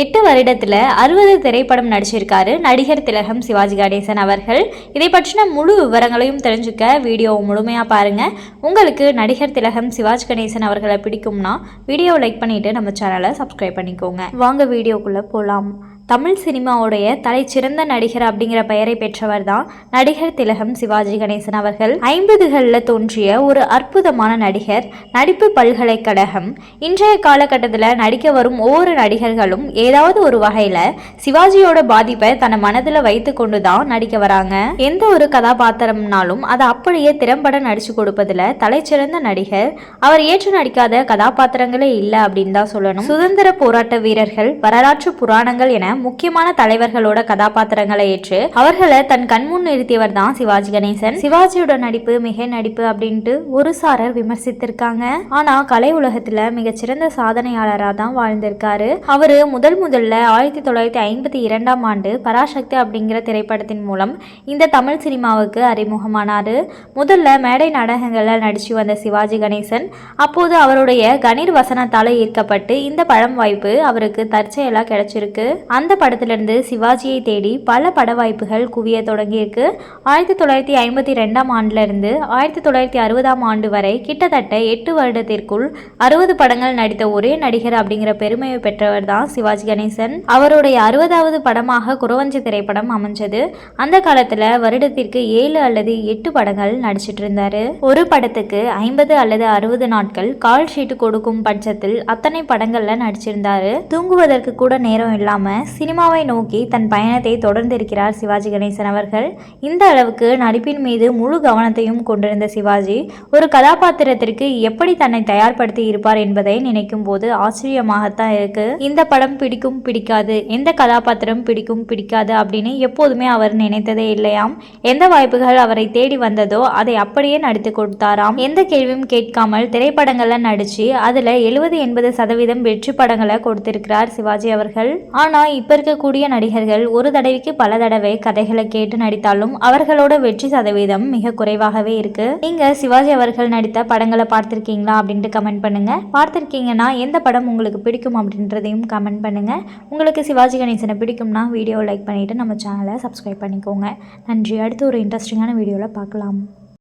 எட்டு வருடத்தில் அறுபது திரைப்படம் நடிச்சிருக்காரு நடிகர் திலகம் சிவாஜி கணேசன் அவர்கள். இதை பற்றின முழு விவரங்களையும் தெரிஞ்சுக்க வீடியோவை முழுமையாக பாருங்கள் உங்களுக்கு நடிகர் திலகம் சிவாஜி கணேசன் அவர்களை பிடிக்கும்னா வீடியோவை லைக் பண்ணிவிட்டு நம்ம சேனலை சப்ஸ்கிரைப் பண்ணிக்கோங்க. வாங்க வீடியோக்குள்ளே போகலாம் தமிழ் சினிமாவுடைய தலைச்சிறந்த நடிகர் அப்படிங்கிற பெயரை பெற்றவர் தான் நடிகர் திலகம் சிவாஜி கணேசன் அவர்கள். ஐம்பதுகளில் தோன்றிய ஒரு அற்புதமான நடிகர் நடிப்பு பல்கலைக்கழகம். இன்றைய காலகட்டத்தில் நடிக்க வரும் ஒவ்வொரு நடிகர்களும் ஏதாவது ஒரு வகையில் சிவாஜியோட பாதிப்பை தன் மனதில் வைத்து கொண்டு தான் நடிக்க வராங்க. எந்த ஒரு கதாபாத்திரம்னாலும் அதை அப்படியே திறம்பட நடிச்சு கொடுப்பதில் தலைச்சிறந்த நடிகர். அவர் ஏற்று நடிக்காத கதாபாத்திரங்களே இல்லை அப்படின்னு தான் சொல்லணும். சுதந்திர போராட்ட வீரர்கள் வரலாற்று புராணங்கள் என முக்கியமான தலைவர்களோட கதாபாத்திரங்களை ஏற்று அவர்களை தன் கண்முன் நிறுத்தியவர் தான் சிவாஜி கணேசன். சிவாஜியோட நடிப்பு மிக நடிப்பு அப்படின்ட்டு ஒரு சாரர் விமர்சித்திருக்காங்க. ஆனா கலை உலகத்துல மிகச்சிறந்த சாதனையாளராக தான் வாழ்ந்திருக்காரு. அவரு முதல் முதல்ல ஆயிரத்தி தொள்ளாயிரத்தி ஐம்பத்தி இரண்டாம் ஆண்டு பராசக்தி அப்படிங்கிற திரைப்படத்தின் மூலம் இந்த தமிழ் சினிமாவுக்கு அறிமுகமானாரு. முதல்ல மேடை நாடகங்களில் நடிச்சு வந்த சிவாஜி கணேசன் அப்போது அவருடைய கணீர் வசனத்தால ஈர்க்கப்பட்டு இந்த பழம் வாய்ப்பு அவருக்கு தற்செயலாக கிடைச்சிருக்கு. அந்த அந்த படத்திலிருந்து சிவாஜியை தேடி பல பட வாய்ப்புகள் குவிய தொடங்கியிருக்கு. ஆயிரத்தி தொள்ளாயிரத்தி ஐம்பத்தி ரெண்டாம் ஆண்டிலிருந்து ஆயிரத்தி தொள்ளாயிரத்தி அறுபதாம் ஆண்டு வரை கிட்டத்தட்ட எட்டு வருடத்திற்குள் அறுபது படங்கள் நடித்த ஒரே நடிகர் அப்படிங்கிற பெருமையை பெற்றவர் தான் சிவாஜி கணேசன். அவருடைய அறுபதாவது படமாக குறவஞ்சி திரைப்படம் அமைஞ்சது. அந்த காலத்தில் வருடத்திற்கு ஏழு அல்லது எட்டு படங்கள் நடிச்சிட்டு இருந்தாரு. ஒரு படத்துக்கு ஐம்பது அல்லது அறுபது நாட்கள் கால் ஷீட்டு கொடுக்கும் பட்சத்தில் அத்தனை படங்கள்ல நடிச்சிருந்தாரு. தூங்குவதற்கு கூட நேரம் இல்லாம சினிமாவை நோக்கி தன் பயணத்தை தொடர்ந்திருக்கிறார் சிவாஜி கணேசன் அவர்கள். இந்த அளவுக்கு நடிப்பின் மீது முழு கவனத்தையும் கொண்டிருந்த சிவாஜி ஒரு கதாபாத்திரத்திற்கு எப்படி தன்னை தயார்படுத்தி இருப்பார் என்பதை நினைக்கும் போது ஆச்சரியமாகத்தான் இருக்கு. இந்த படம் பிடிக்கும் பிடிக்காது எந்த கதாபாத்திரம் பிடிக்கும் பிடிக்காது அப்படின்னு எப்போதுமே அவர் நினைத்ததே இல்லையாம். எந்த வாய்ப்புகள் அவரை தேடி வந்ததோ அதை அப்படியே நடித்து கொடுத்தாராம். எந்த கேள்வியும் கேட்காமல் திரைப்படங்கள்ல நடிச்சு அதுல எழுபது எண்பது சதவீதம் வெற்றி படங்களை கொடுத்திருக்கிறார் சிவாஜி அவர்கள். ஆனா இப்போ இருக்கக்கூடிய நடிகர்கள் ஒரு தடவைக்கு பல தடவை கதைகளை கேட்டு நடித்தாலும் அவர்களோட வெற்றி சதவீதம் மிக குறைவாகவே இருக்கு. நீங்க சிவாஜி அவர்கள் நடித்த படங்களை பார்த்திருக்கீங்களா அப்படின்ட்டு கமெண்ட் பண்ணுங்க. பார்த்திருக்கீங்கன்னா எந்த படம் உங்களுக்கு பிடிக்கும் அப்படின்றதையும் கமெண்ட் பண்ணுங்க. உங்களுக்கு சிவாஜி கணேசனை பிடிக்கும்னா வீடியோ லைக் பண்ணிட்டு நம்ம சேனலை சப்ஸ்கிரைப் பண்ணிக்கோங்க. நன்றி. அடுத்து ஒரு இன்ட்ரெஸ்டிங்கான வீடியோவில் பார்க்கலாம்.